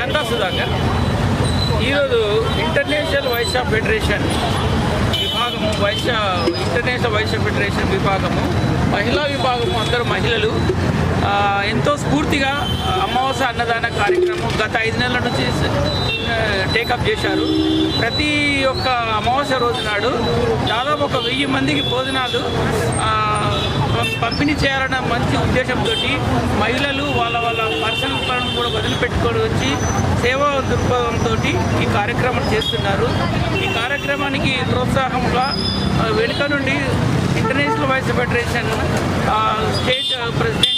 చందా సుధాకర్. ఈరోజు international Vysya federation విభాగము వైశ్య ఇంటర్నేషనల్ వైశ్య ఫెడరేషన్ విభాగము మహిళా విభాగము అందరూ మహిళలు ఎంతో స్ఫూర్తిగా అమావాస్య అన్నదాన కార్యక్రమం గత ఐదు నెలల నుంచి టేకప్ చేశారు. ప్రతి ఒక్క అమావాస్య రోజు నాడు దాదాపు ఒక వెయ్యి మందికి భోజనాలు పంపిణీ చేయాలన్న మంచి ఉద్దేశంతో మహిళలు వాళ్ళ వాళ్ళ పర్సనల్ పనులు కూడా వదిలిపెట్టుకొని వచ్చి సేవా దృక్పథంతో ఈ కార్యక్రమం చేస్తున్నారు. ఈ కార్యక్రమానికి ప్రోత్సాహంగా వెనుక నుండి international Vysya federation state president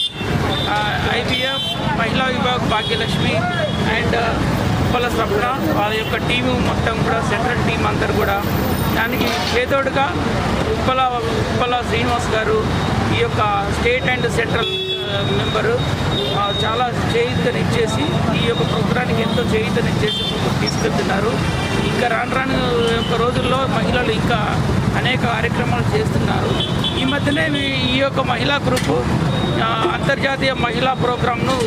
IBF మహిళా విభాగ్ భాగ్యలక్ష్మి అండ్ ఉప్పల స్వప్న వాళ్ళ యొక్క టీము మొత్తం కూడా సెంట్రల్ టీం అందరు కూడా. దానికి చేతోడుగా ఉప్పల ఉప్పల శ్రీనివాస్ గారు యొక్క స్టేట్ అండ్ సెంట్రల్ మెంబరు చాలా చేయుతనిచ్చేసి ఈ యొక్క ప్రోగ్రానికి ఎంతో చేయుతనిచ్చేసి తీసుకెళ్తున్నారు. ఇంకా రాను రాను యొక్క రోజుల్లో మహిళలు ఇంకా అనేక కార్యక్రమాలు చేస్తున్నారు. ఈ మధ్యనే ఈ- యొక్క మహిళా గ్రూపు అంతర్జాతీయ మహిళా ప్రోగ్రాంను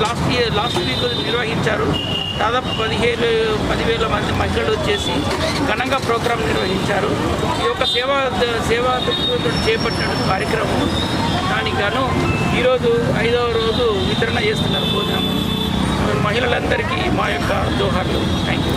లాస్ట్ ఇయర్ లాస్ట్ వీక్ నిర్వహించారు. దాదాపు పదిహేను పదివేల మంది మహిళలు వచ్చేసి ఘనంగా ప్రోగ్రాం నిర్వహించారు. ఈ యొక్క సేవా సేవా దృక్పథంతో చేపట్టిన కార్యక్రమం. దానికి గాను ఈరోజు ఐదవ రోజు వితరణ చేస్తున్నారు భోజనం. మహిళలందరికీ మా యొక్క జోహార్లు. థ్యాంక్ యూ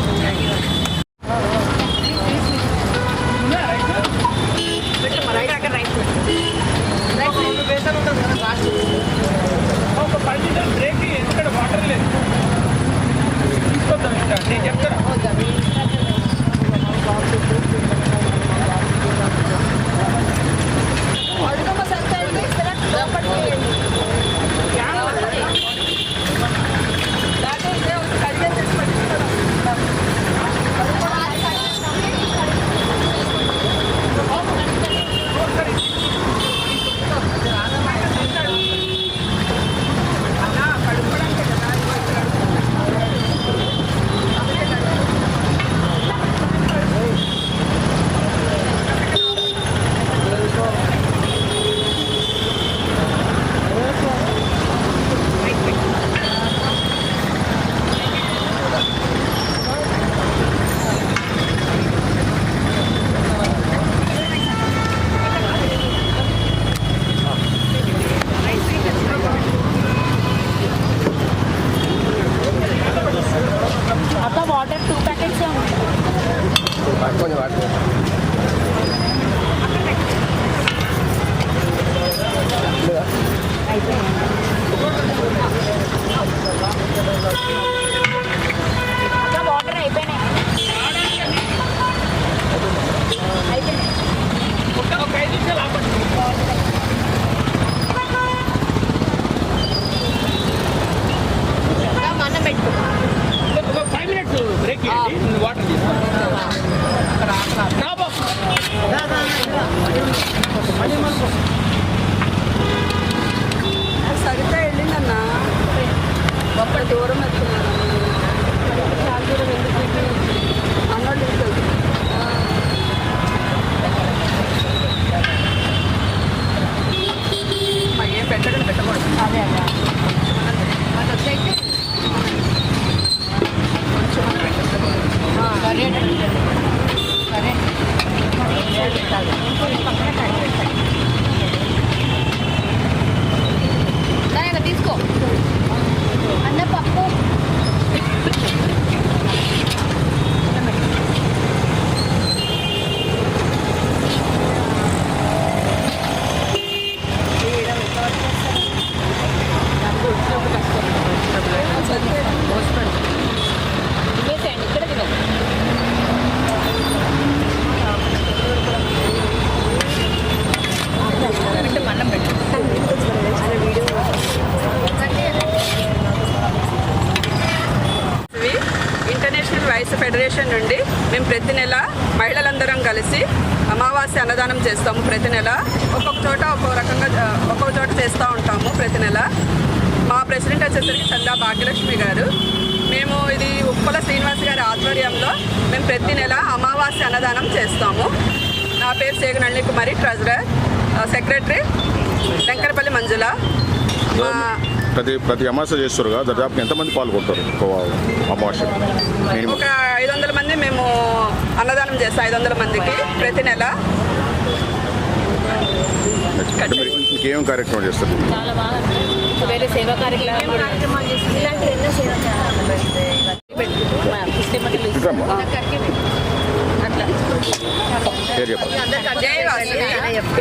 こう。కలిసి అమావాస్య అన్నదానం చేస్తాము ప్రతి నెల. ఒక్కొక్క చోట ఒక్కొక్క రకంగా ఒక్కొక్క చోట చేస్తూ ఉంటాము ప్రతి నెల. మా ప్రెసిడెంట్ వచ్చేసరికి చందా భాగ్యలక్ష్మి గారు. మేము ఇది ఉప్పల శ్రీనివాస్ గారి ఆధ్వర్యంలో మేము ప్రతి నెల అమావాస్య అన్నదానం చేస్తాము. నా పేరు సేగు నళిని కుమారి ట్రెజరర్ సెక్రటరీ వెంకరపల్లి మంజుల. ప్రతి ప్రతి అమాస చేస్తారు కదా దాదాపు ఎంతమంది పాల్గొంటారు? అమావాస్య ఒక ఐదు వందల మంది మేము అన్నదానం చేస్తాం ఐదు వందల మందికి ప్రతి నెల. ఇంకేం కార్యక్రమం చేస్తారు? చాలా బాగా వేరే సేవా కార్యక్రమాలు ఎన్నో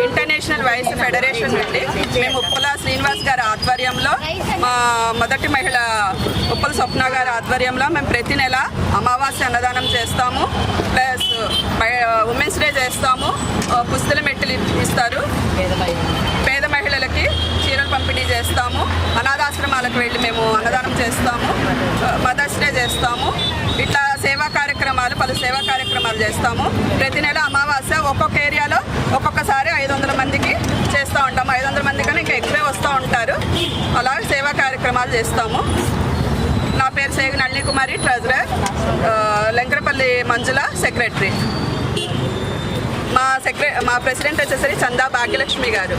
ఇంటర్నేషనల్ వైస్ ఫెడరేషన్ నుండి మేము ఉప్పల శ్రీనివాస్ గారి ఆధ్వర్యంలో మా మొదటి మహిళ ఉప్పల స్వప్న గారి ఆధ్వర్యంలో మేము ప్రతి నెల అమావాస్య అన్నదానం చేస్తాము. ప్లస్ ఉమెన్స్ డే చేస్తాము. పుస్తల మెట్టెలు ఇస్తారు. పేద మహిళలకి చీరలు పంపిణీ చేస్తాము. అనాథాశ్రమాలకు వెళ్ళి మేము అన్నదానం చేస్తాము. మదర్స్ డే చేస్తాము. ఇట్లా సేవా కార్యక్రమాలు పలు సేవా కార్యక్రమాలు చేస్తాము. ప్రతి నెల అమావాస్య ఒక్కొక్క ఏరియాలో ఒక్కొక్కసారి ఐదు వందల మందికి చేస్తూ ఉంటాము. ఐదు వందల మంది కన్నా ఇంకా ఎక్కువే వస్తూ ఉంటారు. అలా సేవా కార్యక్రమాలు చేస్తాము. Segu Nalini Kumari treasurer Lankarapalli Manjula secretary. మా సెక్ర మా ప్రెసిడెంట్ వచ్చేసరి చందా భాగ్యలక్ష్మి గారు.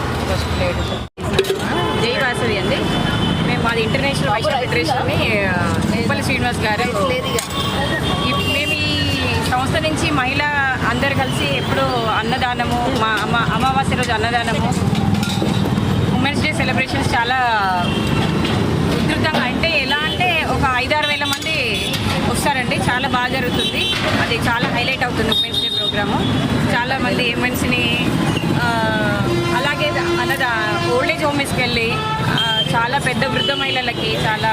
జై వాసవి అండి. మేము మాది ఇంటర్నేషనల్ వైశ్య ఫెడరేషన్ ఉప్పల్లి శ్రీనివాస్ గారు. మేము ఈ సంస్థ నుంచి మహిళ అందరు కలిసి ఎప్పుడు అన్నదానము మా అమ్మ అమావాస్య రోజు అన్నదానము ఉమెన్స్ డే సెలబ్రేషన్స్ చాలా ఉధృతంగా అంటే ఎలా ఐదారు వేల మంది వస్తారండి. చాలా బాగా జరుగుతుంది. అది చాలా హైలైట్ అవుతుంది ఉమెన్స్ డే ప్రోగ్రాము. చాలా మంది ఉమెన్స్ని అలాగే అన్నదా ఓల్డ్ ఏజ్ హోమ్స్కి వెళ్ళి చాలా పెద్ద వృద్ధ మహిళలకి చాలా